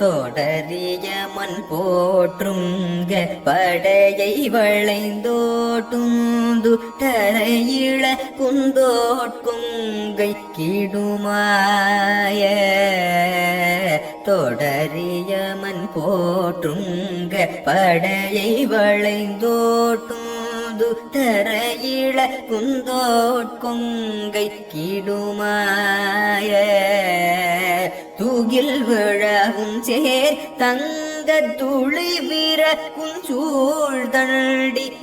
தொடரிய மண் போற்றுங்க படையை வளைந்தோட்டுந்து தரையிள குந்தோட்குங்கை கிடுமாய. தொடரிய மண் போற்றுங்க படையை வளைந்தோட்டுந்து தரையிள குந்தோட்குங்கை கிடுமாய. மூங்கில் விழவும் சேர் தங்க துளி வீர குஞ்சூழ்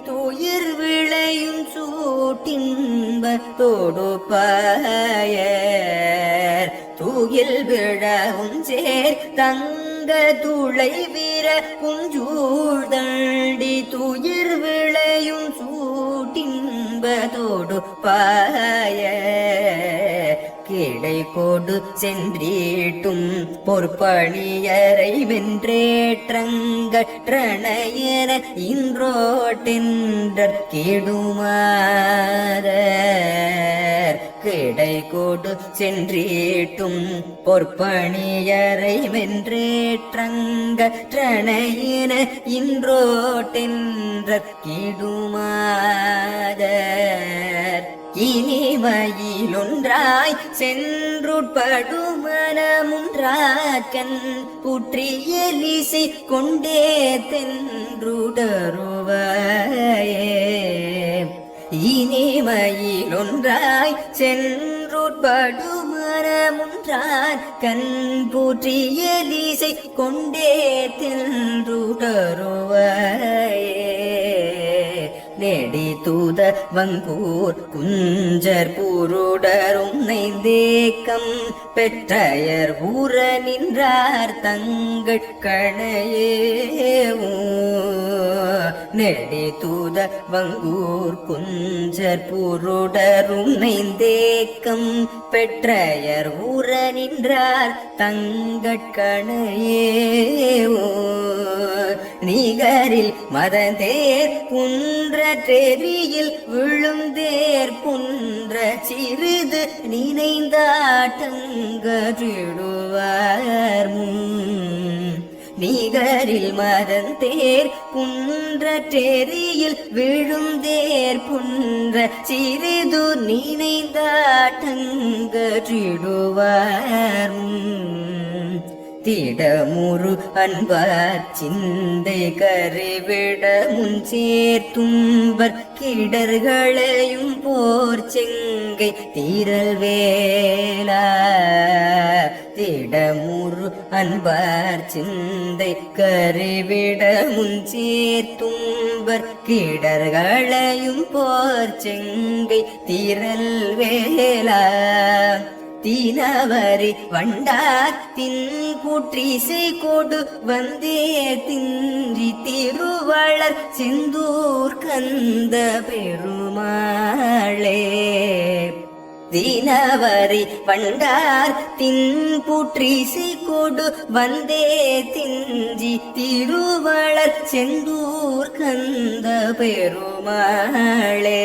துயிர் விளையும் சூட்டின்ப தொடுப்பாய தூகில் விழவும் சேர் தங்க துளை வீர குஞ்சூழ் துயிர் விளையும் சூட்டின்ப பாய கிடை கோடு சென்றீட்டும் பொற்பணியரை வென்றேற்றங்கற்றணையர இன்றோட்டென்றற் கெடுமாற கிடை கோடு சென்றீட்டும் பொற்பணியரை வென்றேற்றங்கற்றணையின இன்றோட்டென்றற் கெடுமாதர் இனிமையிலொன்றாய் சென்றுட்படுமனமுன்றாக்கன் புற்றியலிசை கொண்டே தென்றுடருவாயே. இனிமையிலொன்றாய் சென்றுட்படுமனமுன்றான் கண் புற்றியலிசை கொண்டே தென்றுடருவாயே. நெடி தூத வங்கூர் குஞ்சர் புருடரும் நைந்தேக்கம் பெற்றையர் ஊர நின்றார் தங்கள் நெடி தூத வங்கூர் குஞ்சர் புருடரும் நைந்தேக்கம் பெற்றயர் ஊர நின்றார் தங்கட்கணையேவோ நிகரில் மதந்தேர் குன்ற குன்றற்றெறியில் விழுந்தேர் குன்ற சிறிது நினைந்தாட்டங்கறிடுவார் நிகரில் மதந்தேர் குன்ற குன்றற்றெறியில் விழுந்தேர் புன்ற சிறிது நினைந்தாட்டங்கறிடுவார் திடமுரு அன்பார் சிந்தை கருவிட முன் சேர்த்தும்பர் கிடர்களையும் போர் செங்கை தீரல் வேலா திடமுரு அன்பார் சிந்தை கருவிட முன் சேர்த்தும்பர் கிடர்களையும் போர் செங்கை தீரல் வேலா. தீனவரி வண்டாத்தின் கூற்றிசை கொடு வந்தே தின்றி திருவளர் செந்தூர் கந்த பெருமாளே. தினவரி வண்டார் தின் புற்றிசை கொடு வந்தே திஞ்சி திருவளர் செந்தூர் கந்த பெருமாளே.